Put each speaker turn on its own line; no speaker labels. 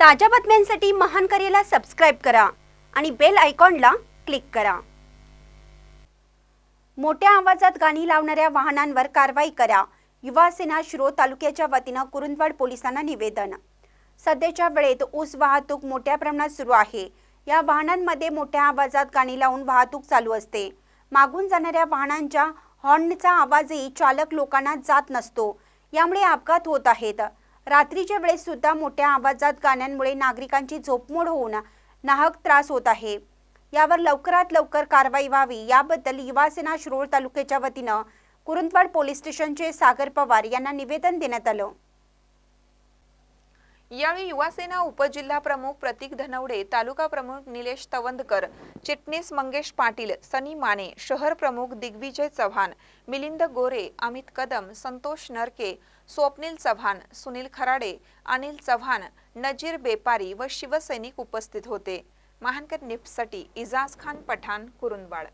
ताज्या बातम्यांसाठी महान करेला सबस्क्राईब करा आणि बेल आयकॉनला क्लिक करा. मोठ्या आवाजात गाणी लावणाऱ्या वाहनांवर कारवाई करा. युवा सेना शिरो तालुक्याच्या वतीनं कुरुंदवाड पोलिसांना निवेदन. सध्याच्या वेळेत ऊस वाहतूक मोठ्या प्रमाणात सुरू आहे. या वाहनांमध्ये मोठ्या आवाजात गाणी लावून वाहतूक चालू असते. मागून जाणाऱ्या वाहनांच्या हॉर्नचा आवाजही चालक लोकांना जात नसतो. यामुळे अपघात होत आहेत. रात्रीच्या वेळेस सुद्धा मोठ्या आवाजात गाण्यांमुळे नागरिकांची झोपमोड होऊन नाहक त्रास होत आहे. यावर लवकरात लवकर कारवाई व्हावी याबद्दल युवासेना शिरोळ तालुक्याच्या वतीनं कुरुंदवाड पोलीस स्टेशनचे सागर पवार यांना निवेदन देण्यात आलं.
यावेळी युवासेना उपजिल्हा प्रमुख प्रतीक धनवडे तालुका प्रमुख निलेश तवंदकर चिटणीस मंगेश पाटील सनी माने शहर प्रमुख दिग्विजय चव्हाण मिलिंद गोरे अमित कदम संतोष नरके स्वप्नील चव्हाण सुनील खराडे अनिल चव्हाण नजीर बेपारी व शिवसैनिक उपस्थित होते. महानकर निफ्टसाठी इजाज खान पठाण कुरुंदवाड.